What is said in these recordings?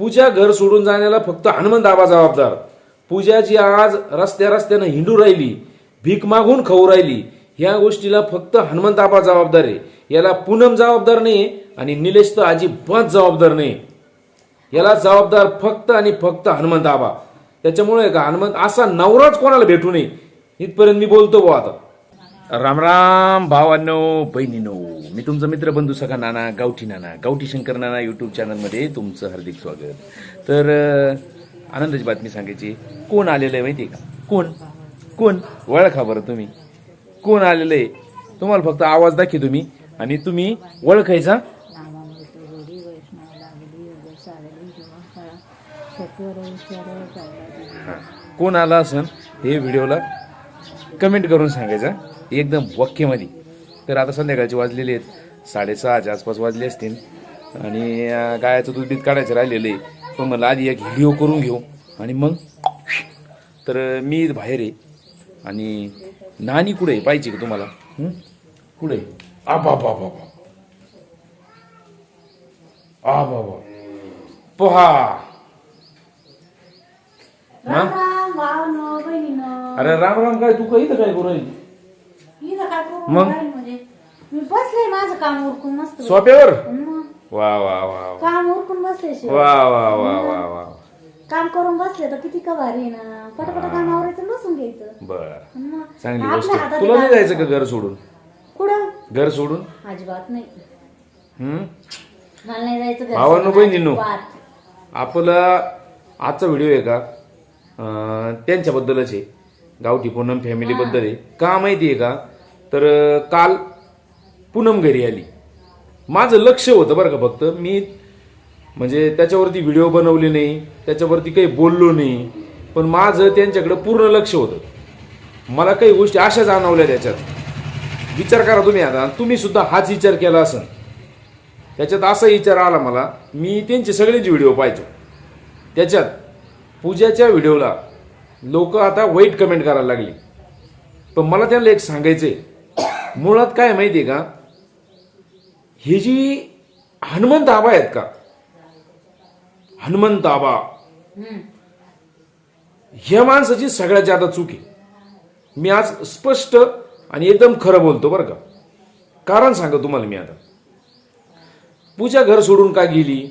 पूजा घर सोडून जाण्याला फक्त हनुमान दाबा जबाबदार. पूजाची आज रस्त्या रस्त्यानं हिंडू राहिली भीक मागून खाऊ राहिली. ह्या गोष्टीला फक्त हनुमान दाबा जबाबदार आहे. याला पूनम जबाबदार नाही आणि निलेश तर अजिबात जबाबदार नाही याला जबाबदार फक्त आणि फक्त हनुमान दाबा त्याच्यामुळे का हनुमंत असा नवराच कोणाला भेटू नये? इथपर्यंत मी बोलतो बो आता. राम राम भावांनो बहिणीनो. मी तुमचा मित्र बंधू सखा नाना गावठी नाना गावठी शंकर नाना युट्यूब चॅनलमध्ये तुमचं हार्दिक स्वागत. तर आनंदाची बातमी सांगायची. कोण आलेलं आहे माहिती आहे का? कोण? कोण? ओळखा बरं तुम्ही. कोण आलेलं आहे? तुम्हाला फक्त आवाज दाखी तुम्ही. आणि तुम्ही ओळखायचा कोण आला असन? हे व्हिडिओला कमेंट करून सांगायचा एकदम वाक्यमध्ये. तर आता संध्याकाळचे वाजलेले आहेत. साडेसहाच्या आसपास वाजले असतील. आणि गायाचं दूध बीत काढायचं राहिलेलं आहे. पण मला आधी एक व्हिडिओ करून घेऊ. आणि मग तर मी बाहेर आहे. आणि नानी कुठे आहे? पाहिजे का तुम्हाला? कुठे आहे? आ बाबा आ बाबा पोहा. अरे राम राम काय तू काही तर काय करू मग? मी बसले माझं काम उरकून मस्त सोप्यावर? मग? वा वा वा वा. काम उरकून बसले शिवाय. वा वा वा वा वा. काम करून बसले तर किती का भारी आहे ना. पटापट काम आवरायचं आणि बसून घ्यायचं. बर. मग चांगली आपल्या गोष्ट. हातात तुला नाही काम- जायचं का घर सोडून? कुठं? घर सोडून? अजिबात नाही. हम्म? मला नाही जायचं घरी. भावांनो, बहिणींनो. अजिबात. आपला आजचा व्हिडिओ आहे का? अं, त्यांच्याबद्दलच आहे. गावठी पूनम फॅमिली बद्दल आहे. का माहिती आहे का? तर अं, काल पूनम घरी आली. माझं लक्ष होतं बरं का फक्त. मी म्हणजे त्याच्यावरती व्हिडिओ बनवले नाही त्याच्यावरती काही बोललो नाही पण माझं त्यांच्याकडं पूर्ण लक्ष होतं. मला काही गोष्टी अशा जाणवल्या त्याच्यात. विचार करा तुम्ही आता. तुम्ही सुद्धा हाच विचार केला असन. त्याच्यात असा विचार आला मला. मी त्यांचे सगळेच व्हिडिओ पाहायचो. त्याच्यात पूजाच्या व्हिडिओला लोक आता वाईट कमेंट करायला लागली. पण मला त्यांना एक सांगायचं आहे मुळात काय माहिती आहे का? हे जी हनुमंत आबा आहेत का? हनुमंत आबा. ह्या माणसाची सगळ्यात जादा चूक आहे. मी आज स्पष्ट आणि एकदम खरं बोलतो बरं का. कारण सांगा तुम्हाला मी आता. पूजा घर सोडून का गेली?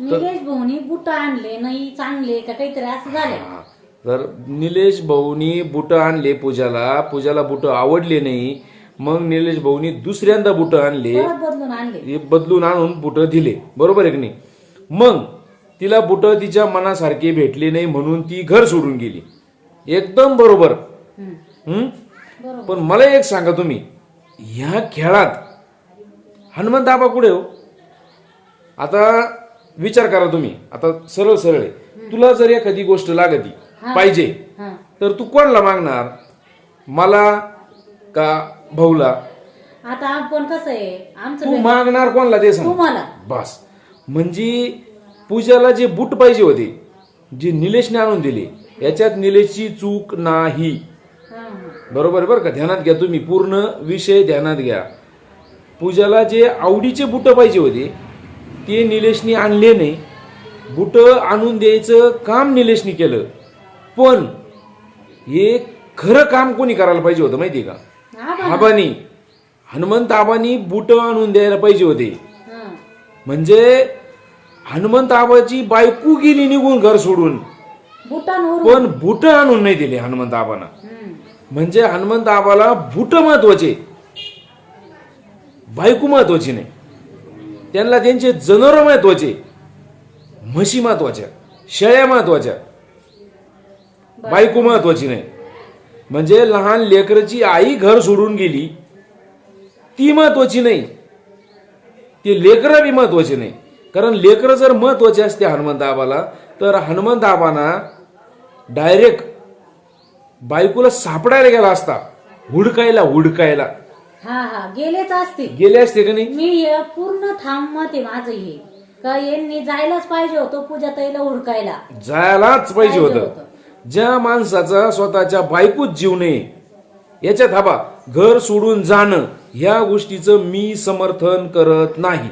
निलेश भाऊनी बुट आणले नाही चांगले का काहीतरी असं झालं. तर निलेश भाऊनी बुट आणले पूजाला. पूजाला बुट आवडले नाही. मग निलेश भाऊनी दुसऱ्यांदा बुट आणले. परत बदलून आणले. हे बदलून आणून बुट दिले. बरोबर आहे की नाही? मग तिला बुट तिच्या मनासारखे भेटले नाही म्हणून ती घर सोडून गेली. एकदम बरोबर. हम्म. हम्म? बरोबर. पण मला एक सांगा तुम्ही. ह्या खेळात हनुमंत आबा कुठे हो? आता विचार करा तुम्ही. आता सरळ सरळ आहे. तुला जर एखादी गोष्ट लागती पाहिजे हा. तर तू कोणाला मागणार? मला का भाऊला. आता आपण कसं आहे आमचं तू. मागणार कोणाला ते सांग. तुम्हाला. बस. म्हणजे पूजाला जे बूट पाहिजे होते जे निलेशने आणून दिले याच्यात निलेशची चूक नाही. हा, हा. बरोबर आहे बरं का? ध्यानात घ्या तुम्ही. पूर्ण विषय ध्यानात घ्या. पूजाला जे आवडीचे बुट पाहिजे होते ते निलेशनी आणले नाही. बुट आणून द्यायचं काम निलेशनी केलं. पण हे खरं काम कोणी करायला पाहिजे होतं माहिती आहे का. आबानी हनुमंत आबानी बुट आणून द्यायला पाहिजे होते. म्हणजे हनुमंत आबाची बायको गेली निघून घर सोडून. पण बुट आणून नाही दिले हनुमंत आबाना. म्हणजे हनुमंत आबाला बुट महत्त्वाचे. बायको महत्वाची नाही. त्यांना त्यांचे जनावर महत्त्वाचे. म्हशी महत्त्वाच्या. शेळ्या महत्त्वाच्या. बायको महत्वाची नाही. म्हणजे लहान लेकरची आई घर सोडून गेली ती महत्वाची नाही. ते लेकरं बी महत्त्वाचे नाही. कारण लेकरं जर महत्त्वाचे असते हनुमंत आबाला तर हनुमंत आबाना डायरेक्ट बायकोला सापडायला गेला असता हुडकायला हुडकायला. हा हा गेलेच असते गेले असते का नाही? मी हे पूर्ण थांब मत आहे माझं हे. का यांनी जायलाच पाहिजे होतं पूजा ताईला हुडकायला. जायलाच पाहिजे होतं. ज्या माणसाचा स्वतःच्या बायकोच जीव नाही याच्यात हबा घर सोडून जाणं ह्या गोष्टीचं मी समर्थन करत नाही.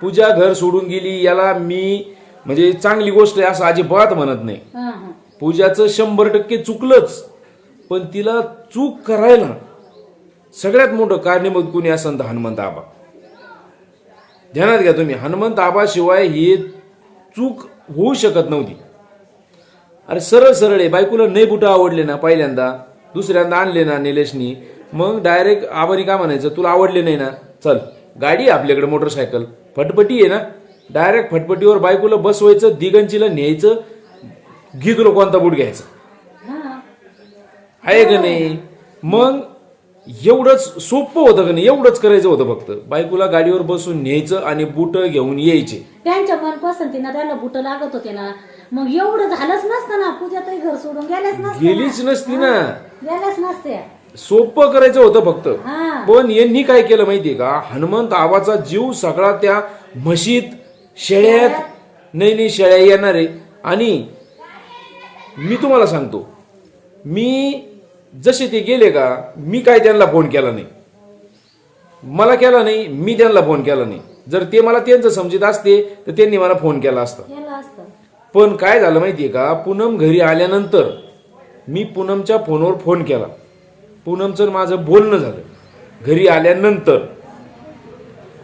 पूजा घर सोडून गेली याला मी म्हणजे चांगली गोष्ट आहे असं अजिबात म्हणत नाही. पूजाचं शंभर टक्के चुकलंच. पण तिला चूक करायला सगळ्यात मोठं कारणीभूत कुणी असन तर हनुमंत आबा. ध्यानात घ्या तुम्ही हनुमंत आबाशिवाय ही चूक होऊ शकत नव्हती. अरे सरळ सरळ आहे. बायकोला नाही बुटं आवडले ना पहिल्यांदा. दुसऱ्यांदा आणले ना निलेशनी. मग डायरेक्ट आबानी काय म्हणायचं? तुला आवडले नाही ना? चल गाडी आहे आपल्याकडे मोटरसायकल फटफटी आहे ना? डायरेक्ट फटफटीवर बायकोला बसवायचं दिगंचीला न्यायचं घिगलो कोणता बूट घ्यायचा. आहे का नाही? मग एवढंच सोपं होतं का नाही? एवढंच करायचं होतं फक्त. बायकोला गाडीवर बसून न्यायचं आणि बुट घेऊन यायचे. त्यांच्या मनपसंतीनं त्याला बुट लागत होते ना. मग एवढं झालंच नसतं ना. पूजा ताई घर सोडून गेल्याच नसते गेलीच नसती ना. गेल्याच नसते सोपं करायचं होतं फक्त. हा. पण यांनी काय केलं माहितीये का? हनुमंत आबाचा जीव सगळा त्या म्हशीत शेळ्यात नाही नाही शेळ्या येणार आहे. आणि मी तुम्हाला सांगतो मी जसे ते गेले का मी काय त्यांना फोन केला नाही. मला केला नाही मी त्यांना फोन केला नाही. जर ते मला त्यांचं समजित असते तर त्यांनी मला फोन केला असता. केलं असतं. पण काय झालं माहितीये का? पूनम घरी आल्यानंतर मी पूनमच्या फोनवर फोन केला. पूनमचं माझं बोलणं झालं. घरी आल्यानंतर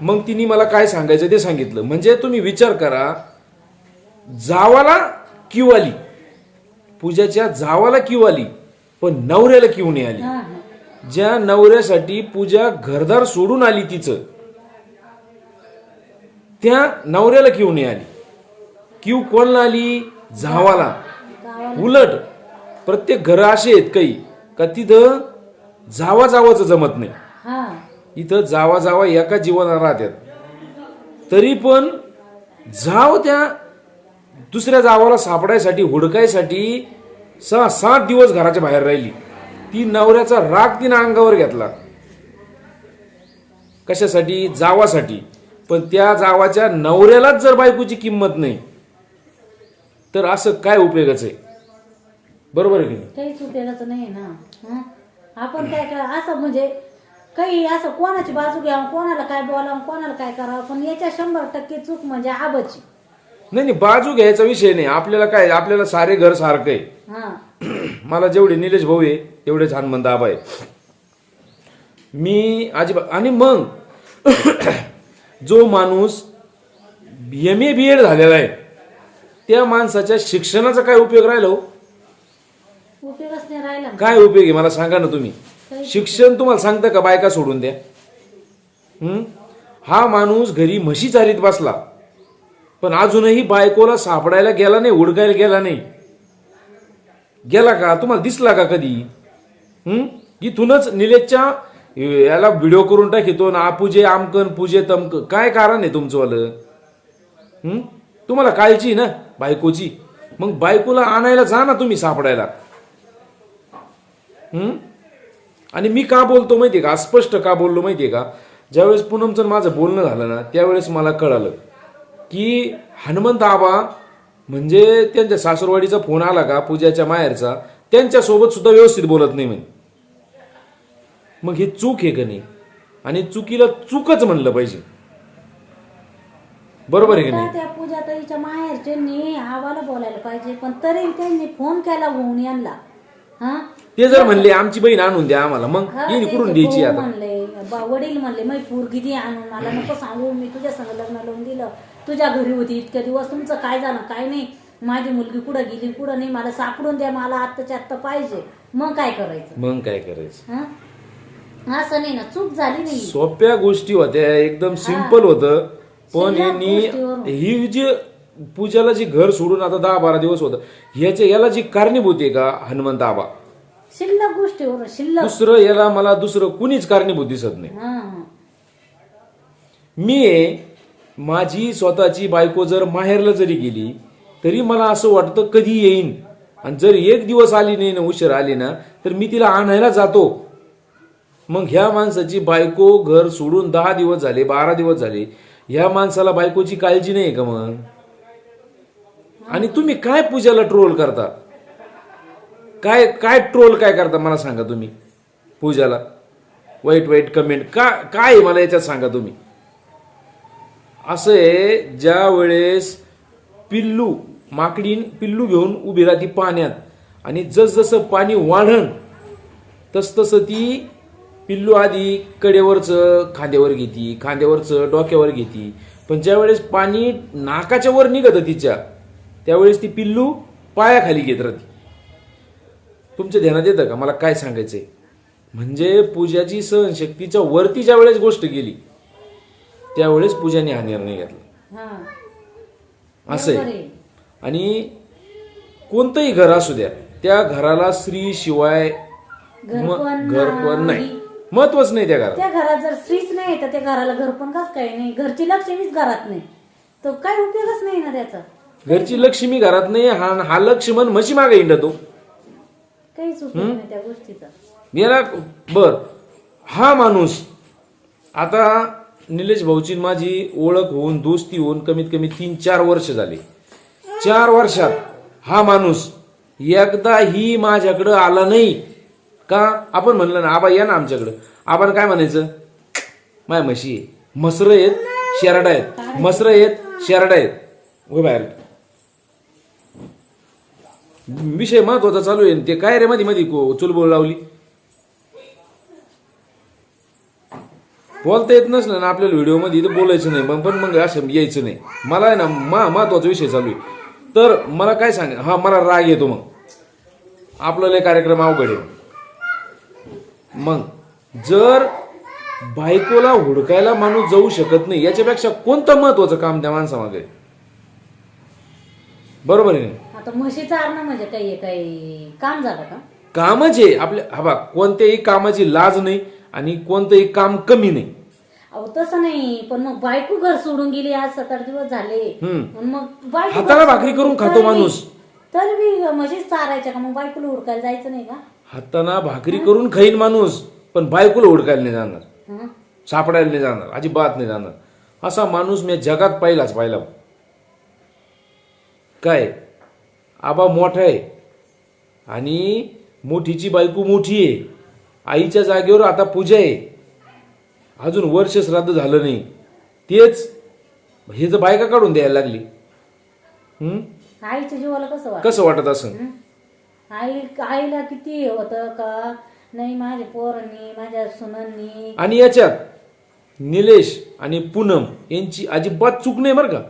मग तिने मला काय सांगायचं ते सांगितलं. म्हणजे तुम्ही विचार करा जावाला क्यू आली. पूजाच्या जावाला क्यू आली पण नवऱ्याला क्यू नाही आली. ज्या नवऱ्यासाठी पूजा घरदार सोडून आली तिचं त्या नवऱ्याला क्यू नाही आली. क्यू कोणला आली झावाला. उलट प्रत्येक घर असे आहेत काही का तिथं जावा जावाचं जमत नाही. इथं जावा जावा एका जीवनात राहतात तरी पण जाव त्या दुसऱ्या जावाला सापडायसाठी हुडकायसाठी सहा सात दिवस घराच्या बाहेर राहिली. ती नवऱ्याचा राग तिनं अंगावर घेतला. कशासाठी? जावासाठी. पण त्या जावाच्या नवऱ्यालाच जर बायकोची किंमत नाही तर असं काय उपयोगाचं आहे? बरोबर आहे की नाही? काहीच उपयोगाचं नाही ना. हं? आपण काय काय असं म्हणजे काही असं कोणाची बाजू घ्यावं कोणाला काय बोलावं कोणाला काय करावं पण याच्या शंभर टक्के चूक म्हणजे आबाची. नाही नाही बाजू घ्यायचा विषय नाही. आपल्याला काय आपल्याला सारे घर सारखं आहे. हा. मला जेवढे निलेश भाऊ आहे तेवढे छान म्हणता आबा आहे. मी अजिबात आणि मग जो माणूस एम ए बी एड झालेला आहे त्या माणसाच्या शिक्षणाचा काय उपयोग राहिला हो? उपयोगच नाही राहिला. काय उपयोग आहे? मला सांगा ना तुम्ही. शिक्षण तुम्हाला सांगतं का? बायका सोडून द्या. हं? हा माणूस घरी म्हशी चारीत बसला. पण अजूनही बायकोला सापडायला गेला नाही हुडकायला गेला नाही. गेला का? तुम्हाला दिसला का कधी? हं? इथूनच निलेशच्या याला व्हिडिओ करून टाकितो ना पूजे आमकन पूजे तमक काय कारण आहे तुमचं वालं? हं? तुम्हाला काळजी ना? बायकोची. मग बायकोला आणायला जा ना तुम्ही सापडायला. आणि मी का बोलतो माहितीये का? अस्पष्ट का बोललो माहितीये का? ज्यावेळेस पूनमचं माझं बोलणं झालं ना त्यावेळेस मला कळालं की हनुमंत आबा म्हणजे त्यांच्या सासूरवाडीचा फोन आला का पूजाच्या माहेरचा त्यांच्यासोबत सुद्धा व्यवस्थित बोलत नाही म्हणे. मग हे चूक आहे का नाही? आणि चुकीला चूकच म्हणलं पाहिजे. बरोबर आहे की नाही? त्या पूजा ताईच्या माहेरच्यांनी आवाला बोलायला पाहिजे पण तरी त्यांनी फोन केला होऊन यांना. हा? ते जर म्हणले आमची बहीण आणून द्या आम्हाला मग हा, ते द्यायची भाऊ आता? म्हणले बा- वडील म्हणले मै पोरगी दे आणून मला नको सांगू मी तुझ्या संग लग्न लावून दिलं. तुझ्या घरी होती इतक्या दिवस तुमचं काय झालं काय नाही? माझी मुलगी कुठं गेली कुठं नाही मला सापडून द्या मला आत्ताच्या आत्ता पाहिजे. मग काय करायचं? मग काय करायचं? हा? असं नाही ना चूक झाली नाही. सोप्या गोष्टी होत्या एकदम सिंपल होतं. पण यांनी. ही जी पूजाला जी घर सोडून आता दहा बारा दिवस होतं ह्याच्या याला जी कारणीभूत आहे का हनुमंत आबा? शिल्लक गोष्टीवर शिल्लक. दुसरं याला मला दुसरं कुणीच कारणीभूत दिसत नाही. हा. मी माझी स्वतःची बायको जर माहेरला जरी गेली तरी मला असं वाटतं कधी येईन. आणि जर एक दिवस आली नाही ना उशीर आली ना तर मी तिला आणायला जातो. मग ह्या माणसाची बायको घर सोडून दहा दिवस झाले बारा दिवस झाले ह्या माणसाला बायकोची काळजी नाही का मग? आणि तुम्ही काय पूजाला ट्रोल करता? काय काय ट्रोल काय करता मला सांगा तुम्ही पूजाला? वाईट वाईट कमेंट का काय आहे मला याच्यात सांगा तुम्ही? असं आहे ज्या वेळेस पिल्लू माकडीन पिल्लू घेऊन उभी राहते पाण्यात आणि जसजसं पाणी वाढण तसतसं ती पिल्लू आधी कडेवरचं खांद्यावर घेती खांद्यावरचं डोक्यावर घेती. पण ज्यावेळेस पाणी नाकाच्या वर निघतं तिच्या त्यावेळेस ती पिल्लू पायाखाली घेत राहते. तुमच्या ध्यानात येतं का? मला काय सांगायचंय? म्हणजे पूजाची सहनशक्तीच्या वरती ज्या वेळेस गोष्ट गेली त्यावेळेस पूजाने हा निर्णय घेतला. असं आहे. आणि कोणतंही घर असू द्या त्या घराला स्त्री शिवाय घरपण नाही. नाही. महत्वच नाही त्या घराला त्या घरात जर स्त्रीच नाही तर त्या घराला घर पण कस काय नाही. घरची लक्ष्मीच घरात नाही. तर काय उपयोगच नाही ना त्याचा. घरची लक्ष्मी घरात नाही हा हा लक्ष्मण म्हशी मागे हिंडतो. काहीच उपयोग नाही त्या गोष्टीचा. बर. हा माणूस आता निलेश भाऊची माझी ओळख होऊन दोस्ती होऊन कमीत कमी तीन चार वर्ष झाली. चार वर्षात हा माणूस एकदा ही माझ्याकडं आला नाही का? आपण म्हणलं ना आबा या ना आमच्याकडं. आपण काय म्हणायचं? माय म्हशी आहे मसरं आहेत शेरडा आहेत. मसरं आहेत शेरडा आहेत. हो बाहेर. विषय महत्त्वाचा चालू आहे ते काय रे मध्ये मध्ये चुलबोल लावली? बोलता येत नसलं ना आपल्याला व्हिडिओमध्ये इथं बोलायचं नाही. मग पण मग असं यायचं नाही. मला आहे ना मा महत्त्वाचा विषय चालू आहे. तर मला काय सांग हा मला राग येतो मग. आपल्याला कार्यक्रम अवघड आहे. मग जर बायकोला हुडकायला माणूस जाऊ शकत नाही याच्यापेक्षा कोणतं महत्वाचं काम त्या माणसामागे? बरोबर आहे ना आता म्हणजे काही काही काम झालं का? कामच आहे. आपल्या हा कोणत्याही कामाची लाज नाही आणि कोणतंही काम कमी नाही. अहो तसं नाही पण मग बायको घर सोडून गेली आज सात आठ दिवस झाले. हम्म. पण मग बायको हाताला घर भाकरी करून खातो तरी बी- माणूस. तरी बी म्हशीच चारायच्या का? मग बायकोला हुडकायला जायचं नाही का? हाताना भाकरी करून खाईन माणूस पण बायकोला हुडकायला नाही जाणार? सापडायला नाही जाणार अजिबात नाही जाणार. असा माणूस मी जगात पाहिलाच पाहिला. काय? आबा मोठा आहे. आणि मोठीची बायको मोठी आहे. आईच्या जागेवर आता पूजा आहे. अजून वर्ष श्राद्ध झालं नाही. तेच हे जर बायका काढून द्यायला लागली. हम्म? आईच्या जीवाला कसं कसं वाटत असं आई आईला किती होतं का? नाही माझ्या पोरांनी माझ्या सुनांनी. आणि याच्यात निलेश आणि पूनम यांची अजिबात चूक नाही बरं का?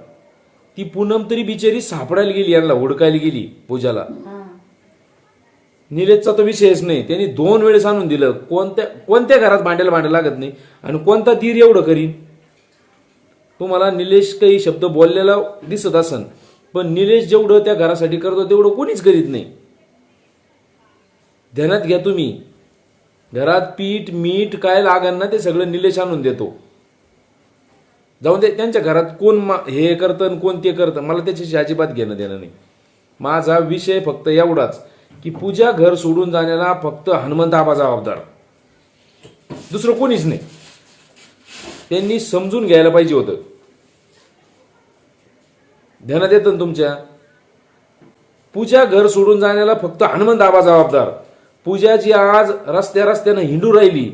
ती पूनम तरी बिचारी सापडायला गेली यांना हुडकायला गेली पूजाला. हा. निलेशचा तो विषयच नाही. त्यांनी दोन वेळेस आणून दिलं. कोणत्या कोणत्या घरात भांड्याला भांडं लागत नाही आणि कोणता तीर एवढं करीन? तुम्हाला निलेश काही शब्द बोललेला दिसत असन पण निलेश जेवढं त्या घरासाठी करतो तेवढं कोणीच करीत नाही. ध्यानात घ्या तुम्ही. घरात पीठ मीठ काय लागन ना ते सगळं निलेश आणून देतो. जाऊन दे त्यांच्या घरात कोण मा- हे करतं आणि कोण ते करतं मला त्याच्याशी अजिबात घेणं देणं नाही. माझा विषय फक्त एवढाच की पूजा घर सोडून जाण्याला फक्त हनुमंताबा जबाबदार. दुसरं कोणीच नाही. त्यांनी समजून घ्यायला पाहिजे होतं. ध्यानात येतं ना तुमच्या? पूजा घर सोडून जाण्याला फक्त हनुमंताबा जबाबदार. पूजा जी आज रस्त्या रस्त्यानं हिंडू राहिली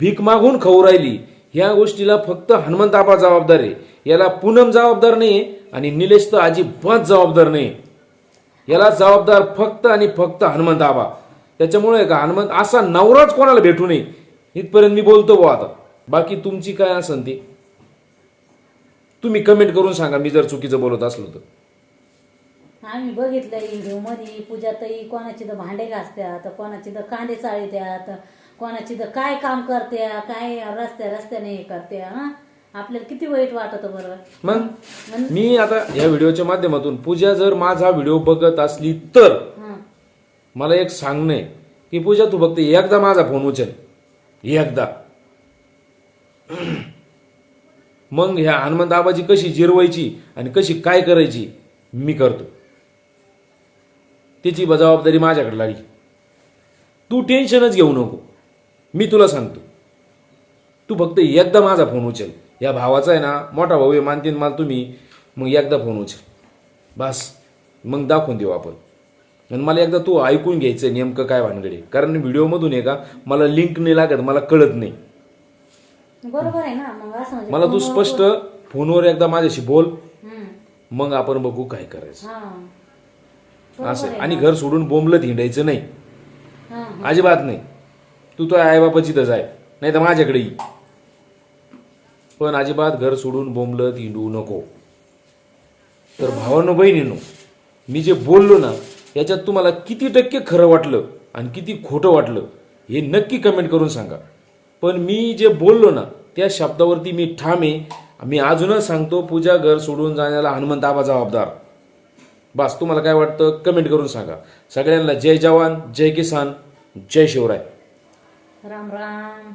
भीक मागून खाऊ राहिली. ह्या गोष्टीला फक्त हनुमंत जबाबदार आहे. याला पूनम जबाबदार नाही आणि निलेश तर अजिबात जबाबदार नाही. याला जबाबदार फक्त आणि फक्त हनुमंताबा त्याच्यामुळे का हनुमंत असा नवराच कोणाला भेटू नये? इथपर्यंत मी बोलतो बुवा आता. बाकी तुमची काय असन ती? तुम्ही कमेंट करून सांगा मी जर चुकीचं बोलत असलो तर. आम्ही बघितलंय व्हिडिओमध्ये पूजाताई कोणाची तर भांडे घासत्यात कोणाची तर कांदे चाळत्यात कोणाची तर काय काम करत्या काय रस्त्या रस्त्याने हे करत्या हा? आपल्याला किती वाईट वाटत बरोबर मग? मी आता या व्हिडिओच्या माध्यमातून पूजा जर माझा व्हिडिओ बघत असली तर हा. मला एक सांगणं की पूजा तू फक्त एकदा माझा फोन उचल. एकदा. मग ह्या हनुमंत आबाजी कशी जिरवायची आणि कशी काय करायची मी करतो. त्याची जबाबदारी माझ्याकडे लागली. तू टेन्शनच घेऊ नको. मी तुला सांगतो. तू फक्त एकदा माझा फोन उचल. या भावाचा आहे ना मोठा भाऊ आहे मानतीन मला तुम्ही मग एकदा फोन उचल. बस. मग दाखवून देऊ आपण. आणि मला एकदा तू ऐकून घ्यायचं नेमकं काय भानगडे कारण व्हिडिओमधून आहे का मला लिंक नाही लागत मला कळत नाही. बरोबर आहे ना मग असं म्हणजे मला तू फोनवर स्पष्ट फोनवर एकदा माझ्याशी बोल. हम्म. मग आपण बघू काय करायचं. हा. असं आणि. घर सोडून बोंबलत हिंडायचं नाही. अजिबात नाही. तू तो आईबापाची तर जाय. नाही तर माझ्याकडे पण अजिबात घर सोडून बोंबलत हिंडू नको. तर भावांनो बहिणीनो मी जे बोललो ना याच्यात तुम्हाला किती टक्के खरं वाटलं आणि किती खोटं वाटलं हे नक्की कमेंट करून सांगा. पण मी जे बोललो ना त्या शब्दावरती मी ठाम मी अजूनच सांगतो पूजा घर सोडून जाण्याला हनुमंत आबा जबाबदार. बस तुम्हाला काय वाटतं? कमेंट करून सांगा. सगळ्यांना जय जवान जय किसान जय शिवराय. राम राम.